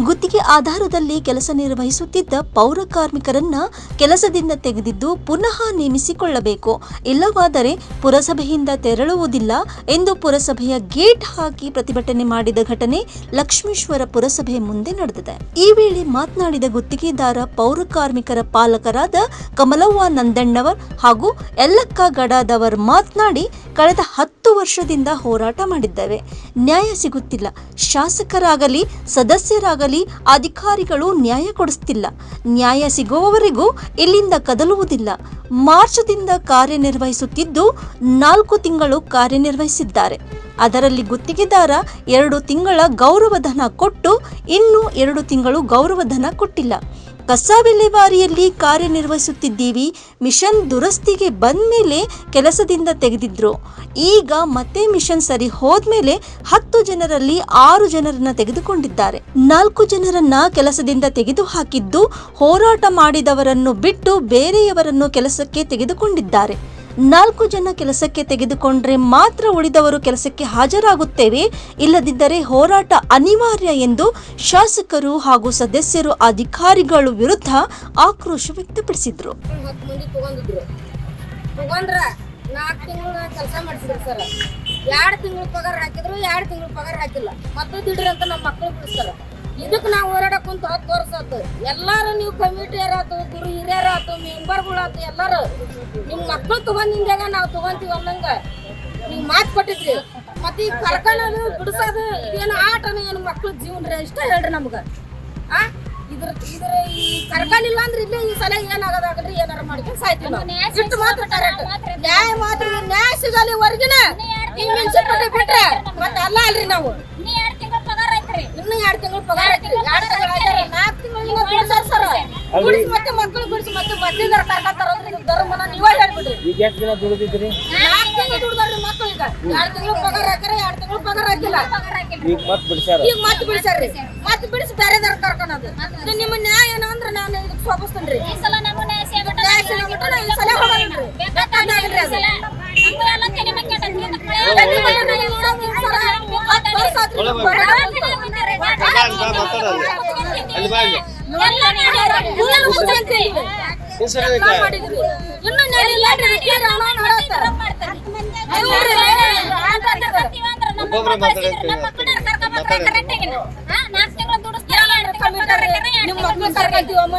ಗುತ್ತಿಗೆ ಆಧಾರದಲ್ಲಿ ಕೆಲಸ ನಿರ್ವಹಿಸುತ್ತಿದ್ದ ಪೌರ ಕಾರ್ಮಿಕರನ್ನ ಕೆಲಸದಿಂದ ತೆಗೆದಿದ್ದು ಪುನಃ ನೇಮಿಸಿಕೊಳ್ಳಬೇಕು. ಇಲ್ಲವಾದರೆ ಪುರಸಭೆಯಿಂದ ತೆರಳುವುದಿಲ್ಲ ಎಂದು ಪುರಸಭೆಯ ಗೇಟ್ ಹಾಕಿ ಪ್ರತಿಭಟನೆ ಮಾಡಿದ ಘಟನೆ ಲಕ್ಷ್ಮೇಶ್ವರ ಪುರಸಭೆ ಮುಂದೆ ನಡೆದಿದೆ. ಈ ವೇಳೆ ಮಾತನಾಡಿದ ಗುತ್ತಿಗೆದಾರ, ಪೌರ ಕಾರ್ಮಿಕರ ಪಾಲಕರಾದ ಕಮಲವ್ವ ನಂದಣ್ಣವರ್ ಹಾಗೂ ಯಲ್ಲಕ್ಕ ಗಡಾದವರ್ ಮಾತನಾಡಿ ಕಳೆದ ಹತ್ತು ವರ್ಷದಿಂದ ಹೋರಾಟ ಮಾಡಿದ್ದೇವೆ ನ್ಯಾಯ ಸಿಗುತ್ತಿಲ್ಲ. ಶಾಸಕರಾಗಲಿ, ಸದಸ್ಯರಾಗಲಿ ಅಧಿಕಾರಿಗಳು ನ್ಯಾಯ ಕೊಡಿಸ್ತಿಲ್ಲ. ನ್ಯಾಯ ಸಿಗುವವರೆಗೂ ಇಲ್ಲಿಂದ ಕದಲುವುದಿಲ್ಲ. ಮಾರ್ಚ್ದಿಂದ ಕಾರ್ಯನಿರ್ವಹಿಸುತ್ತಿದ್ದು ನಾಲ್ಕು ತಿಂಗಳು ಕಾರ್ಯನಿರ್ವಹಿಸಿದ್ದಾರೆ. ಅದರಲ್ಲಿ ಗುತ್ತಿಗೆದಾರ ಎರಡು ತಿಂಗಳ ಗೌರವಧನ ಕೊಟ್ಟು ಇನ್ನೂ ಎರಡು ತಿಂಗಳು ಗೌರವಧನ ಕೊಟ್ಟಿಲ್ಲ. ಕಸ ವಿಲೇವಾರಿಯಲ್ಲಿ ಕಾರ್ಯನಿರ್ವಹಿಸುತ್ತಿದ್ದೀವಿ. ಮಿಷನ್ ದುರಸ್ತಿಗೆ ಬಂದ ಮೇಲೆ ಕೆಲಸದಿಂದ ತೆಗೆದಿದ್ರು. ಈಗ ಮತ್ತೆ ಮಿಷನ್ ಸರಿ ಹೋದ್ಮೇಲೆ ಹತ್ತು ಜನರಲ್ಲಿ ಆರು ಜನರನ್ನ ತೆಗೆದುಕೊಂಡಿದ್ದಾರೆ. ನಾಲ್ಕು ಜನರನ್ನ ಕೆಲಸದಿಂದ ತೆಗೆದು ಹಾಕಿದ್ದು ಹೋರಾಟ ಮಾಡಿದವರನ್ನು ಬಿಟ್ಟು ಬೇರೆಯವರನ್ನು ಕೆಲಸಕ್ಕೆ ತೆಗೆದುಕೊಂಡಿದ್ದಾರೆ. ನಾಲ್ಕು ಜನ ಕೆಲಸಕ್ಕೆ ತೆಗೆದುಕೊಂಡ್ರೆ ಮಾತ್ರ ಉಳಿದವರು ಕೆಲಸಕ್ಕೆ ಹಾಜರಾಗುತ್ತೇವೆ. ಇಲ್ಲದಿದ್ದರೆ ಹೋರಾಟ ಅನಿವಾರ್ಯ ಎಂದು ಶಾಸಕರು ಹಾಗೂ ಸದಸ್ಯರು ಅಧಿಕಾರಿಗಳು ವಿರುದ್ಧ ಆಕ್ರೋಶ ವ್ಯಕ್ತಪಡಿಸಿದ್ರು. ನಾಲ್ಕು ತಿಂಗಳು ಕೆಲಸ ಸರ್. ಎರಡು ತಿಂಗಳು ಪಗಾರ ಹಾಕಿದ್ರು, ಎರಡು ತಿಂಗಳು ಪಗಾರ ಹಾಕಿಲ್ಲ. ಮತ್ತೆ ದಿಡ್ರಿ ಅಂತ ನಮ್ಮ ಮಕ್ಕಳು ಬಿಡಿಸ್ತಾರ. ಇದಕ್ಕೆ ನಾವು ಹೋರಾಡಕ್ ಕುಂತ ಹತ್ತು ವರ್ಷ ಆತು. ಎಲ್ಲಾರು ನೀವು ಕಮಿಟಿಯರಾತು ಗುರು ಹಿರಿಯರಾತು ಆತು ಮೆಂಬರ್ಗಳು ಆತು ಎಲ್ಲಾರು. ನಿಮ್ಮ ಮಕ್ಕಳು ತಗೊಂಡಿಂದಾಗ ನಾವು ತಗೊಂತೀವಿ ಅನ್ನಂಗ ನೀವು ಮಾತು ಕೊಟ್ಟಿದ್ರಿ. ಮತ್ತೆ ಈ ಕರ್ಕೊಳ್ಳೋದು ಬಿಡಿಸೋದು ಏನು ಆಟನ ಏನು ಮಕ್ಳ ಜೀವನ ರೀ ಇಷ್ಟ ಹೇಳ್ರಿ ನಮ್ಗೆ. ಆ? ಇದ್ರ ಇದ್ರ ಈ ಕರ್ಕೊಂಡಿಲ್ಲ ಅಂದ್ರೆ ಇಲ್ಲೇ ಈ ಸಲ ಏನಾಗದಾಗ್ರಿ ಏನಾರ ಮಾಡ್ಕೊಂಡು ಸಾಯ್ತೀವಿ ಇಷ್ಟು ಮಾತ್ರ ಕರೆಕ್ಟ್ ನ್ಯಾಯ ಮಾತ್ರ ನ್ಯಾಯ ಸಿಗಲಿ ಹೊರಗಿನ. ಬಿಟ್ರೆ. ಮತ್ತೆ ಅಲ್ಲ ಅಲ್ರಿ ನಾವು. ಇನ್ನು ಎರಡ್ ತಿಂಗಳ ಪಗಾರ ಎರಡು ತಿಂಗಳು ನಾಲ್ಕು ತಿಂಗಳು ಸರ್. ಬಿಡಿಸಿ ಮತ್ತೆ ಮಕ್ಕಳು ಬಿಡಿಸಿ ಮತ್ತೆ ಬದ್ಲಿದಾರ ಕರ್ಕತ್ತಾರಂದ್ರೆ ಇದು ಧರ್ಮನ ನೀವೇ ಹೇಳ್ಬಿಡ್ರಿ ಈಗ ಎಷ್ಟು ದಿನ ದುಡಿದಿದ್ರಿ ನಾಲ್ಕು ತಿಂಗಳು ದುಡ್ದಾರ್ರಿ ಮಕ್ಕಳು ಈಗ. ಎರಡು ತಿಂಗಳು ಪಗಾರ ಹಾಕ್ಯಾರ ಎರಡು ತಿಂಗಳು ಪಗಾರ ಹಾಕಿಲ್ಲ. ಈಗ ಮತ್ತೆ ಬಿಡ್ಸ್ಯಾರ? ಈಗ ಮತ್ತೆ ಬಿಡಿಸ್ಯಾರ್ರಿ. ಮತ್ತೆ ಬಿಡಿಸಿ ಬೇರೆದಾರ ಕರ್ಕೊಳೋದು ನಿಮ್ಮ ನ್ಯಾಯ ಏನು ಅಂದ್ರೆ ನಾನು ಇದಕ್ಕೆ ಸೋಪಿಸ್ತೇನ್ರಿ ಈ ಸಲ ನ್ಯಾಯ ಸಿಗ್ಬಿಟ್ಟು ನ್ಯಾಯ ಸಿಗ್ಬಿಟ್ಟು ಈ ಸಲ ಹೋಗಲ್ರಿ ಬೇಕಾದಾಗಲ್ರಿ ಅದು ತೆನೆ ಹತ್ತು ವರ್ಷ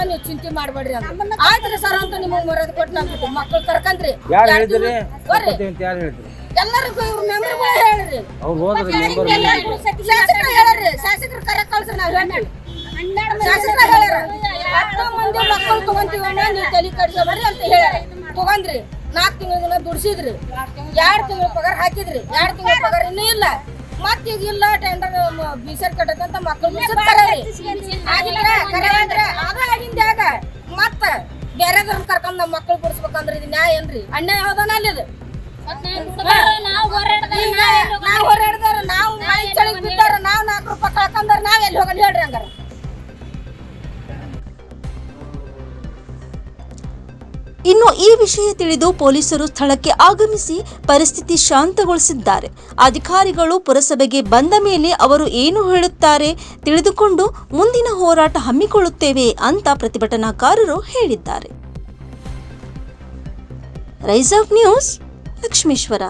ನೀವು ಚಿಂತೆ ಮಾಡ್ಬೇಡ್ರಿ ಆಯ್ತ್ರಿ ಸರ್ ಅಂತ ನಿಮಗೆ ಮರ್ಯಾದೆ ಕೊಟ್ಟು ನಾವು ಮಕ್ಳು ಕರ್ಕಂದ್ರಿ ಯಾರು ಹೇಳಿದ್ರಿ? ಎಲ್ಲರಿಗೂ ಇವ್ರ ಮೆಂಬರ್ಗಳು ಹೇಳ್ರಿ. ಅವ್ರು ಹೋದ್ರಿ ಮೆಂಬರ್ ಶಾಸಕರು ಹೇಳ್ರಿ? ಕಳ್ಸ್ರಿ ನಾವ್ ಹೇಳಿ ಶಾಸಕರು ಹೇಳ್ಯಾರ. ಹತ್ತು ಮಂದಿ ಮಕ್ಕಳು ತಗೊಂತೀವಣ್ಣ ನೀವು ತಲೆ ಕಡ್ಸೋಬ್ರಿ ಅಂತ ಹೇಳ್ಯಾರ. ತಗೊಂಡ್ರಿ ನಾಲ್ಕು ತಿಂಗಳ ದುಡಿಸಿದ್ರಿ. ಎರಡು ತಿಂಗಳ ಪಗಾರ ಹಾಕಿದ್ರಿ. ಎರಡು ತಿಂಗಳ ಪಗಾರ ಇನ್ನೂ ಇಲ್ಲ. ಮತ್ತ ಈಗ ಇಲ್ಲ ಟೆಂಡರ್ ಬೀಸರ್ ಕಟ್ಟದಂತ ಮಕ್ಕಳು ಆಗಿಂದಾಗ ಮತ್ತ ಬೇರೆದವ್ರನ್ನ ಕರ್ಕೊಂಡ್ ನಮ್ಮ ಮಕ್ಕಳು ಬಿಡಿಸ್ಬೇಕಂದ್ರೆ ಇದು ನ್ಯಾಯ ಏನ್ರಿ? ಅನ್ಯಾಯ ಹೌದನ ಅಲ್ಲಿ ಇದು ನಾವು ಇನ್ನು ಈ ವಿಷಯ ತಿಳಿದು ಪೊಲೀಸರು ಸ್ಥಳಕ್ಕೆ ಆಗಮಿಸಿ ಪರಿಸ್ಥಿತಿ ಶಾಂತಗೊಳಿಸಿದ್ದಾರೆ. ಅಧಿಕಾರಿಗಳು ಪುರಸಭೆಗೆ ಬಂದ ಮೇಲೆ ಅವರು ಏನು ಹೇಳುತ್ತಾರೆ ತಿಳಿದುಕೊಂಡು ಮುಂದಿನ ಹೋರಾಟ ಹಮ್ಮಿಕೊಳ್ಳುತ್ತೇವೆ ಅಂತ ಪ್ರತಿಭಟನಾಕಾರರು ಹೇಳಿದ್ದಾರೆ. Rise of news, Lakshmeshwar.